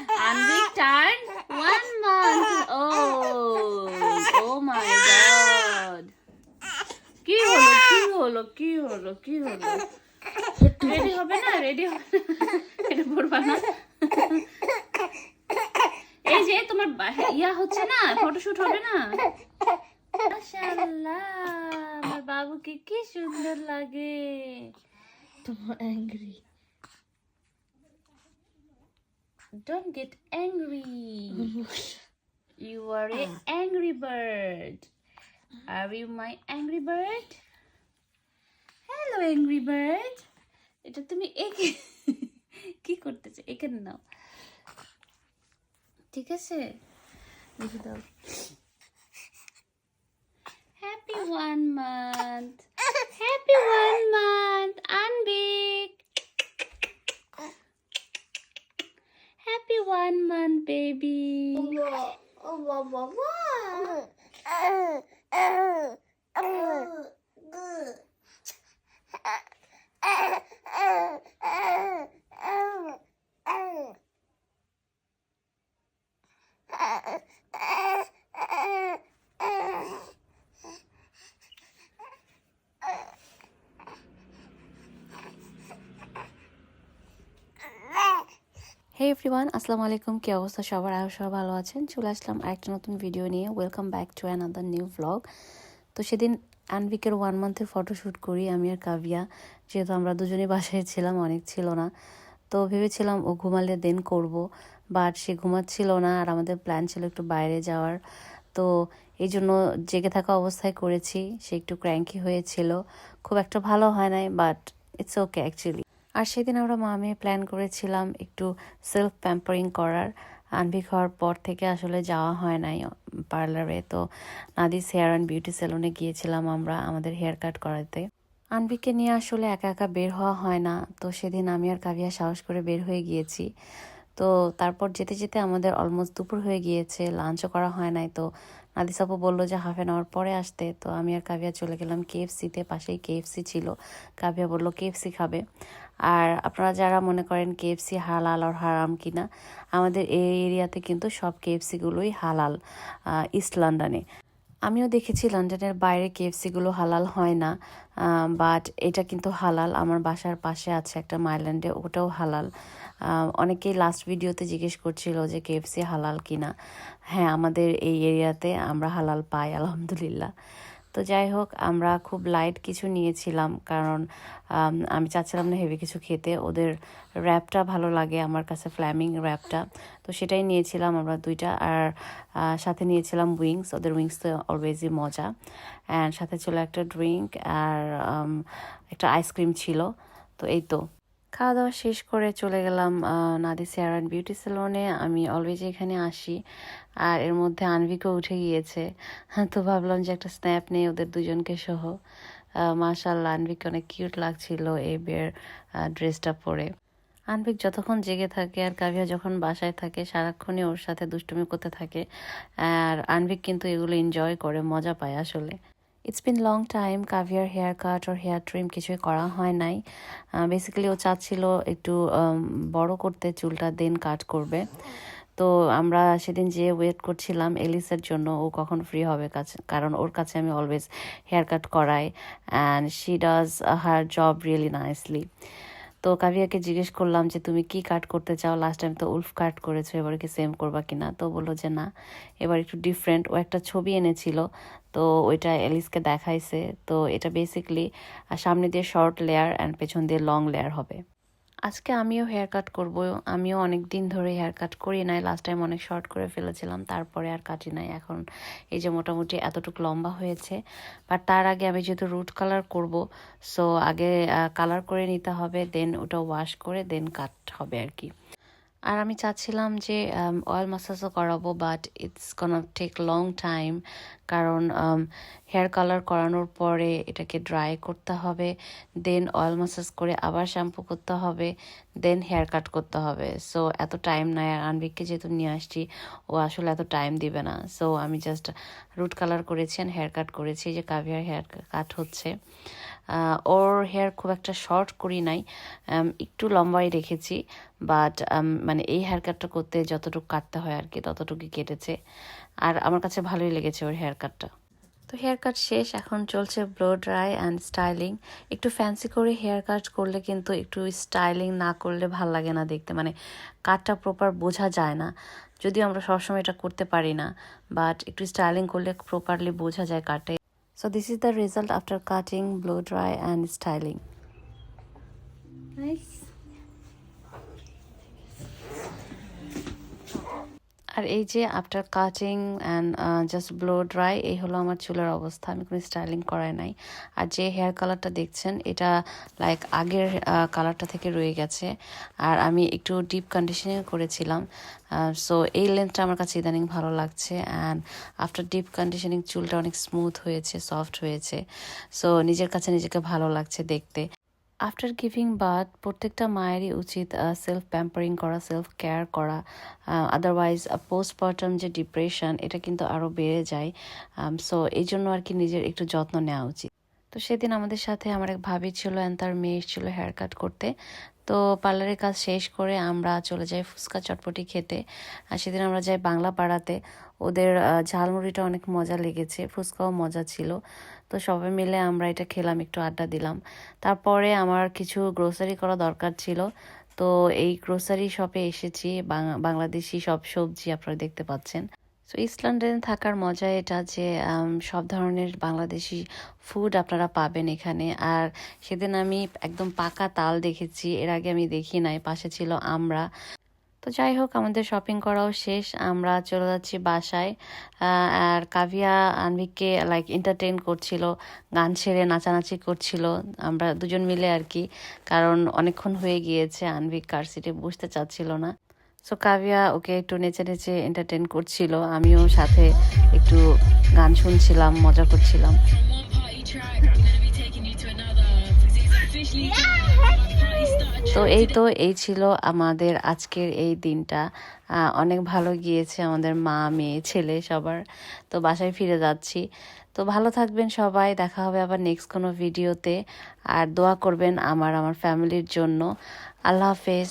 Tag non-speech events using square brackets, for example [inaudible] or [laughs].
Anvik turned one month old. Oh my god. কি হলো কি হলো কি হলো কি হলো? রেডি হবে না? রেডি হবে এটা পড়বা না? এই যে তোমার বা- ইয়া হচ্ছে না? ফটোশুট হবে না? মাশাআল্লাহ, আমার বাবুকে কি সুন্দর লাগে। তোমার angry Don't get angry. [laughs] You are a angry bird. Are you my angry bird? Hello, angry bird. এটা তুমি একে [laughs] কি করতেছো এখানে নাও ঠিক আছে দেখে দাও happy one month happy one month আনবিক one month baby. Oh, oh, oh, uh, uh, uh, hey everyone আসসালামু আলাইকুম কী অবস্থা সবার? আয়ো সবাই ভালো আছেন? চলে আসলাম আরেকটা নতুন ভিডিও নিয়ে। Welcome back to another new vlog তো সেদিন আনভিকের ওয়ান মান্থের ফটোশ্যুট করি, আমি আর কাভিয়া। যেহেতু আমরা দুজনেই বাসায় ছিলাম, অনেক ছিল না। তো ভেবেছিলাম ও ঘুমালে দেন করব বাট সে ঘুমাচ্ছিল না আর আমাদের প্ল্যান ছিল একটু বাইরে যাওয়ার। তো এই জন্য জেগে থাকা অবস্থায় করেছি। সে একটু ক্র্যাঙ্কি হয়েছিল। খুব একটা ভালো হয় নাই বাট ইটস ওকে অ্যাকচুয়ালি আর সেদিন আমরা মা মেয়ে প্ল্যান করেছিলাম একটু সেলফ প্যাম্পারিং করার। আনভিক হওয়ার পর থেকে আসলে যাওয়া হয় নাই পার্লারে তো নাদিস হেয়ার অ্যান্ড বিউটি সেলুনে গিয়েছিলাম আমরা আমাদের হেয়ার কাট করাতে। আনভিককে নিয়ে আসলে একা একা বের হওয়া হয় না। তো সেদিন আমি আর কাভিয়া সাহস করে বের হয়ে গিয়েছি। তো তারপর যেতে যেতে আমাদের অলমোস্ট দুপুর হয়ে গিয়েছে লাঞ্চও করা হয় নাই। তো নাদিস আপু বলল যে হাফ অ্যান আওয়ার পরে আসতে। তো আমি আর কাভিয়া চলে গেলাম কেএফসিতে পাশেই কেএফসি ছিল। কাভিয়া বলল কেএফসি খাবে। আর আপনারা যারা মনে করেন কেএফসি হালাল আর হারাম কিনা, আমাদের এই এরিয়াতে কিন্তু সব কেএফসিগুলোই হালাল ইস্ট লন্ডনে। আমিও দেখেছি লন্ডনের বাইরে কেএফসিগুলো হালাল হয় না বাট এটা কিন্তু হালাল। আমার বাসার পাশে আছে একটা মাইল্যান্ডে, ওটাও হালাল। অনেকেই লাস্ট ভিডিওতে জিজ্ঞেস করছিল যে কেএফসি হালাল কিনা। হ্যাঁ আমাদের এই এরিয়াতে আমরা হালাল পাই, আলহামদুলিল্লাহ। তো যাই হোক, আমরা খুব লাইট কিছু নিয়েছিলাম। কারণ, আমি চাচ্ছিলাম না হেভি কিছু খেতে। ওদের র্যাপটা ভালো লাগে, আমার কাছে ফ্ল্যামিং র্যাপটা তো সেটাই নিয়েছিলাম আমরা দুইটা। আর সাথে নিয়েছিলাম উইংস ওদের উইংস তো অলওয়েজই মজা। অ্যান্ড সাথে ছিল একটা ড্রিঙ্ক আর একটা আইসক্রিম ছিল। তো এই তো। খাওয়া দাওয়া শেষ করে চলে গেলাম নাদি নাদিস হেয়ার অ্যান্ড বিউটি সেলুনে আমি অলওয়েজ এখানে আসি আর এর মধ্যে আনভিকও উঠে গিয়েছে। তো ভাবলাম যে একটা স্ন্যাপ নেই, ওদের দুজনকে সহ। মাশাল্লাহ আনভিককে অনেক কিউট লাগছিল এই বিয়ের ড্রেসটা পরে। আনভিক যতক্ষণ জেগে থাকে আর কাভিয়া যখন বাসায় থাকে, সারাক্ষণই ওর সাথে দুষ্টুমি করতে থাকে। আর আনভিক কিন্তু এগুলো এনজয় করে, মজা পায় আসলে। ইটস বিন লং টাইম কাভিয়ার হেয়ার কাট ওর হেয়ার ট্রিম কিছুই করা হয় নাই। বেসিক্যালি ও চাচ্ছিল একটু বড় করতে, চুলটা দেন কাট করবে। তো আমরা সেদিন যে ওয়েট করছিলাম এলিসের জন্য, ও কখন ফ্রি হবে কাছে, কারণ ওর কাছে আমি অলওয়েজ হেয়ার কাট করাই। And she does her job really nicely তো কাভিয়াকে জিজ্ঞেস করলাম যে, তুমি কি কাট করতে চাও? লাস্ট টাইম তো উলফ কাট করেছ, এবার কি সেম করবা কিনা? তো বলল যে, না। এবার একটু ডিফারেন্ট ও একটা ছবি এনেছিল। তো ওইটা এলিসকে দেখাইছে। তো এটা বেসিকলি সামনে দিয়ে শর্ট লেয়ার অ্যান্ড পেছন দিয়ে লং লেয়ার হবে। আজকে আমিও হেয়ার কাট করব। আমিও অনেক দিন ধরে হেয়ার কাট করি নাই। লাস্ট টাইম অনেক শর্ট করে ফেলেছিলাম, তারপরে আর কাটি নাই। এখন এই যে মোটামুটি এতটুকু লম্বা হয়েছে। বাট তার আগে আমি যেহেতু রুট কালার করব সো আগে কালার করে নিতে হবে দেন ওটা ওয়াশ করে দেন কাট হবে আর কি। আর আমি চাচ্ছিলাম যে অয়েল মাসাজও করাবো but it's can take long time কারণ হেয়ার কালার করানোর পরে এটাকে ড্রাই করতে হবে দেন অয়েল মাসাজ করে আবার শ্যাম্পু করতে হবে দেন হেয়ার কাট করতে হবে। সো এত টাইম নাই, আর আনবিককে যেহেতু নিয়ে আসছি, ও আসলে এত টাইম দিবে না। সো আমি জাস্ট রুট কালার করেছি হেয়ার কাট করেছি যে কাভিয়ার হেয়ার কাট হচ্ছে। ওর হেয়ার খুব একটা শর্ট করি নাই একটু লম্বাই রেখেছি বাট মানে এই হেয়ার কাটটা করতে যতটুকু কাটতে হয় আর কি, ততটুকুই কেটেছে, আর আমার কাছে ভালোই লেগেছে ওর হেয়ার কাটটা তো হেয়ার কাট শেষ, এখন চলছে ব্লো ড্রাই অ্যান্ড স্টাইলিং একটু ফ্যান্সি করে হেয়ার কাট করলে কিন্তু একটু স্টাইলিং না করলে ভালো লাগে না দেখতে মানে কাটটা প্রপার বোঝা যায় না। যদিও আমরা সবসময় এটা করতে পারি না বাট একটু স্টাইলিং করলে প্রপারলি বোঝা যায় কাটে। So this is the result after cutting, blow dry and styling. আর এই যে after cutting and just blow dry এই হলো আমার চুলের অবস্থা। আমি কোনো স্টাইলিং করাই নাই। আর যে হেয়ার কালারটা দেখছেন, এটা লাইক আগের কালারটা থেকে রয়ে গেছে। আর আমি একটু ডিপ কন্ডিশনিং করেছিলাম। সো এই লেন্থটা আমার কাছে ইদানিং ভালো লাগছে। অ্যান্ড আফটার ডিপ কন্ডিশনিং চুলটা অনেক স্মুথ হয়েছে সফট হয়েছে। সো নিজের কাছে নিজেকে ভালো লাগছে দেখতে। আফটার গিভিং বার্থ প্রত্যেকটা মায়েরই উচিত সেলফ প্যাম্পারিং করা সেলফ কেয়ার করা আদারওয়াইজ পোস্টপার্টাম যে ডিপ্রেশন এটা কিন্তু আরও বেড়ে যায়। সো এই জন্য আর কি নিজের একটু যত্ন নেওয়া উচিত। তো সেদিন আমাদের সাথে আমার এক ভাবি ছিল অ্যান্ড তার মেয়ে এসেছিল হেয়ার কাট করতে। তো পার্লারের কাজ শেষ করে আমরা চলে যাই ফুচকা চটপটি খেতে। আর সেদিন আমরা যাই বাংলা পাড়াতে ওদের ঝালমুড়িটা অনেক মজা লেগেছে, ফুচকাও মজা ছিল। তো সবাই মিলে আমরা এটা খেলাম, একটু আড্ডা দিলাম। তারপরে আমার কিছু গ্রোসারি করা দরকার ছিল। তো এই গ্রোসারি শপে এসেছি বাংলাদেশি সব সবজি আপনারা দেখতে পাচ্ছেন। সো ইস্ট লন্ডনে থাকার মজা এটা যে সব ধরনের বাংলাদেশি ফুড আপনারা পাবেন এখানে। আর সেদিন আমি একদম পাকা তাল দেখেছি, এর আগে আমি দেখি নাই, পাশে ছিল আমরা তো যাই হোক আমাদের শপিং করাও শেষ। আমরা চলে যাচ্ছি বাসায়। আর কাভিয়া আনভিককে লাইক এন্টারটেন করছিল গান ছেড়ে নাচানাচি করছিল। আমরা দুজন মিলে আর কি কারণ অনেকক্ষণ হয়ে গিয়েছে আনভিক কার সিটে বসতে চাচ্ছিল না। সো কাভিয়া ওকে একটু নেচে নেচে এন্টারটেন করছিল। আমিও সাথে একটু গান শুনছিলাম মজা করছিলাম। তো এই তো এই ছিল আমাদের আজকের এই দিনটা। অনেক ভালো গিয়েছে আমাদের মা মেয়ে ছেলে সবার। তো বাসায় ফিরে যাচ্ছি। তো ভালো থাকবেন সবাই দেখা হবে আবার নেক্সট কোনো ভিডিওতে আর দোয়া করবেন আমার আমার ফ্যামিলির জন্য। আল্লাহ হাফেজ।